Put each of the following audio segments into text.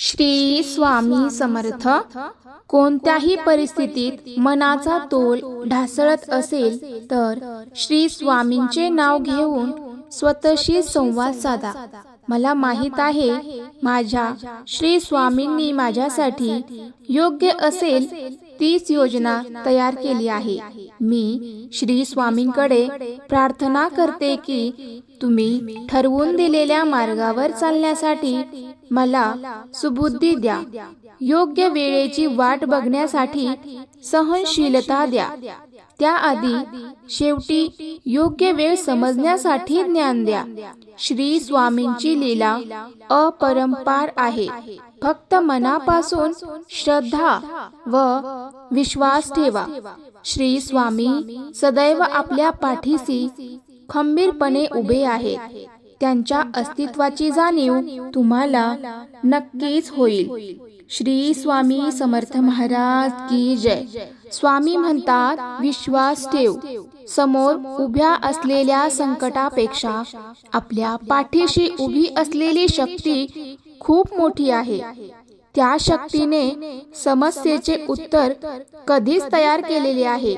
श्री स्वामी समर्थ कोणत्याही परिस्थितीत मनाचा तोल ढासळत असेल तर श्री स्वामींचे नाव घेऊन स्वतःशी संवाद साधा. मला माहीत आहे माझ्या श्री स्वामींनी माझ्यासाठी योग्य असेल तीच योजना तयार केली आहे. मी श्री स्वामींकडे प्रार्थना करते की तुम्ही ठरवून दिलेल्या मार्गावर चालण्यासाठी मला सुबुद्धी द्या. योग्य वेळेची वाट बघण्यासाठी सहनशीलता द्या. त्याआधी शेवटी योग्य वेळ समजण्यासाठी ज्ञान द्या. श्री स्वामींची लीला अपरंपार आहे. फक्त मनापासून श्रद्धा व विश्वास ठेवा. श्री स्वामी सदैव आपल्या पाठीशी खंबीरपणे उभे आहेत. त्यांच्या अस्तित्वाची जाणीव तुम्हाला नक्कीच होईल. श्री स्वामी समर्थ महाराज की जय. स्वामी म्हणतात विश्वास ठेव. समोर उभ्या असलेल्या संकटापेक्षा आपल्या पाठीशी उभी असलेली शक्ती खूप मोठी आहे. त्या शक्तीने समस्येचे उत्तर कधीच तयार केलेले आहे.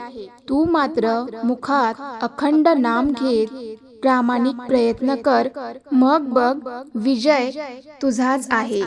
तू मात्र मुखात अखंड नाम घेत प्रामाणिक प्रयत्न कर. मग बघ विजय तुझाच आहे.